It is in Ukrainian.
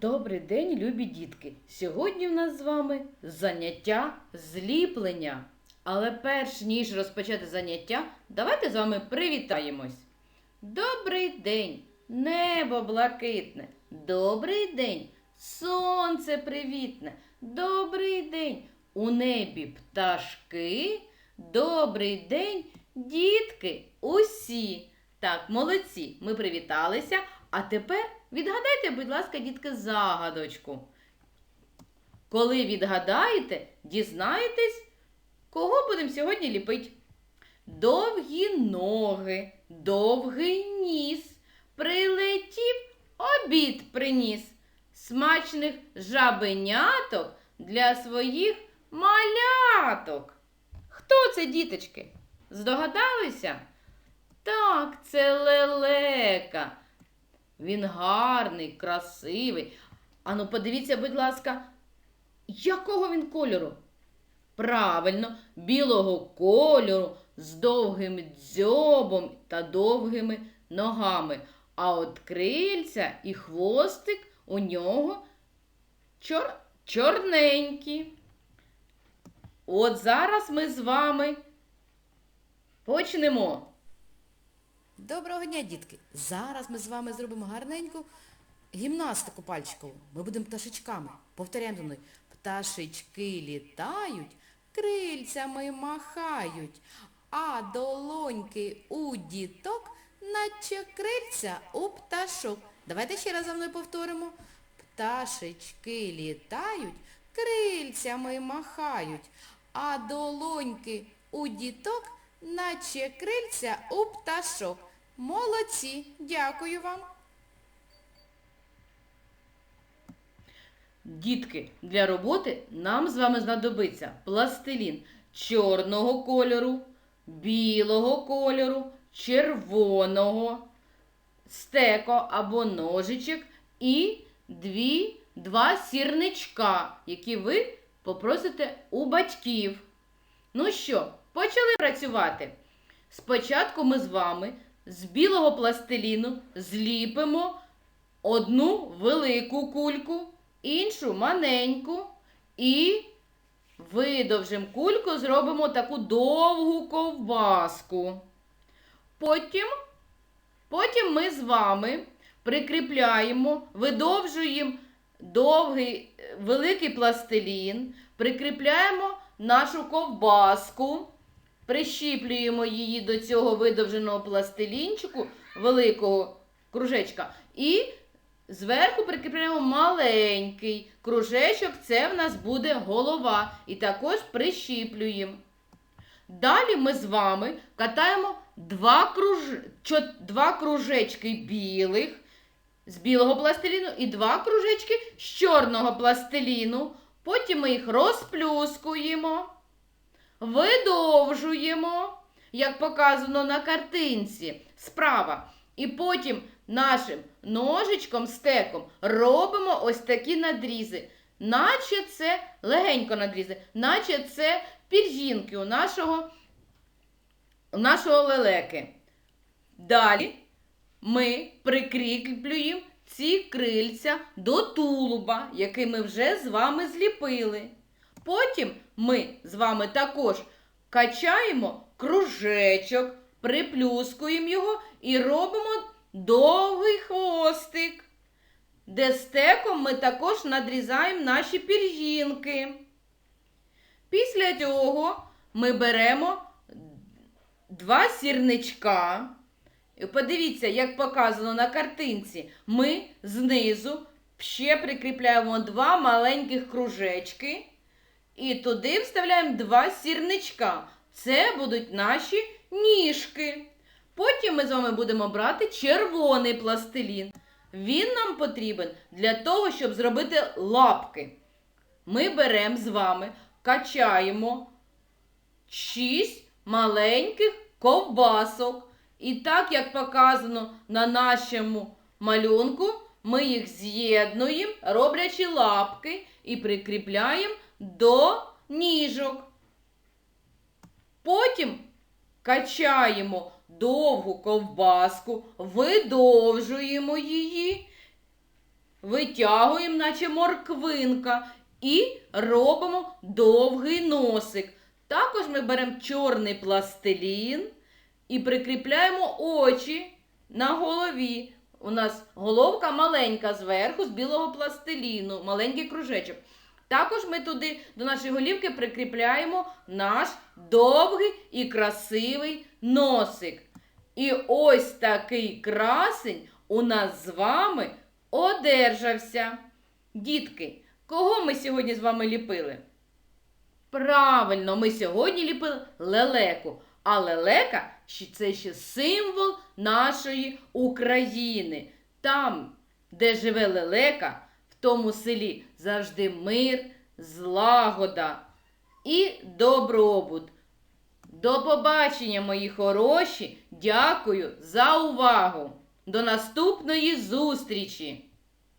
Добрий день, любі дітки! Сьогодні в нас з вами заняття зліплення. Але перш ніж розпочати заняття, давайте з вами привітаємось. Добрий день, небо блакитне. Добрий день, сонце привітне. Добрий день, у небі пташки. Добрий день, дітки, усі. Так, молодці, ми привіталися. А тепер відгадайте, будь ласка, дітки, загадочку. Коли відгадаєте, дізнаєтесь, кого будемо сьогодні ліпити. Довгі ноги, довгий ніс, прилетів, обід приніс. Смачних жабеняток для своїх маляток. Хто це, діточки? Здогадалися? Так, це лелека. Він гарний, красивий. Ану, подивіться, будь ласка, якого він кольору? Правильно, білого кольору, з довгим дзьобом та довгими ногами. А от крильця і хвостик у нього чор... чорненькі. От зараз ми з вами почнемо. Доброго дня, дітки! Зараз ми з вами зробимо гарненьку гімнастику пальчикову. Ми будемо пташечками. Повторяємо за мною. Пташечки літають, крильцями махають, а долоньки у діток, наче крильця у пташок. Давайте ще раз за мною повторимо. Пташечки літають, крильцями махають, а долоньки у діток, наче крильця у пташок. Молодці, дякую вам. Дітки, для роботи нам з вами знадобиться пластилін чорного кольору, білого кольору, червоного, стеко або ножичок і дві, два сірничка, які ви попросите у батьків. Ну що, почали працювати. Спочатку ми з вами з білого пластиліну зліпимо одну велику кульку, іншу маленьку і видовжим кульку зробимо таку довгу ковбаску. Потім, потім ми з вами прикріпляємо, видовжуємо довгий е, великий пластилін, прикріпляємо нашу ковбаску, прищіплюємо її до цього видовженого пластилінчику, великого кружечка, і зверху прикріпляємо маленький кружечок, це в нас буде голова, і також прищіплюємо. Далі ми з вами катаємо два, круж... чо- два кружечки білих з білого пластиліну і два кружечки з чорного пластиліну. Потім ми їх розплюскуємо, видовжуємо, як показано на картинці справа. І потім нашим ножичком, стеком робимо ось такі надрізи. Наче це легенько надрізи, наче це пір'їнки у нашого, у нашого лелеки. Далі ми прикріплюємо ці крильця до тулуба, який ми вже з вами зліпили. Потім ми з вами також качаємо кружечок, приплюскуємо його і робимо довгий хвостик, де стеком ми також надрізаємо наші пір'їнки. Після цього ми беремо два сірничка. Подивіться, як показано на картинці. Ми знизу ще прикріпляємо два маленьких кружечки. І туди вставляємо два сірничка. Це будуть наші ніжки. Потім ми з вами будемо брати червоний пластилін. Він нам потрібен для того, щоб зробити лапки. Ми беремо з вами, качаємо шість маленьких ковбасок. І так, як показано на нашому малюнку, ми їх з'єднуємо, роблячи лапки, і прикріпляємо до ніжок. Потім качаємо довгу ковбаску, видовжуємо її, витягуємо, наче морквинка, і робимо довгий носик. Також ми беремо чорний пластилін і прикріпляємо очі на голові. У нас головка маленька зверху з білого пластиліну, маленький кружечок. Також ми туди до нашої голівки прикріпляємо наш довгий і красивий носик. І ось такий красень у нас з вами одержався. Дітки, кого ми сьогодні з вами ліпили? Правильно, ми сьогодні ліпили лелеку. А лелека це ще символ нашої України. Там, де живе лелека, тому селі завжди мир, злагода і добробут. До побачення, мої хороші. Дякую за увагу. До наступної зустрічі!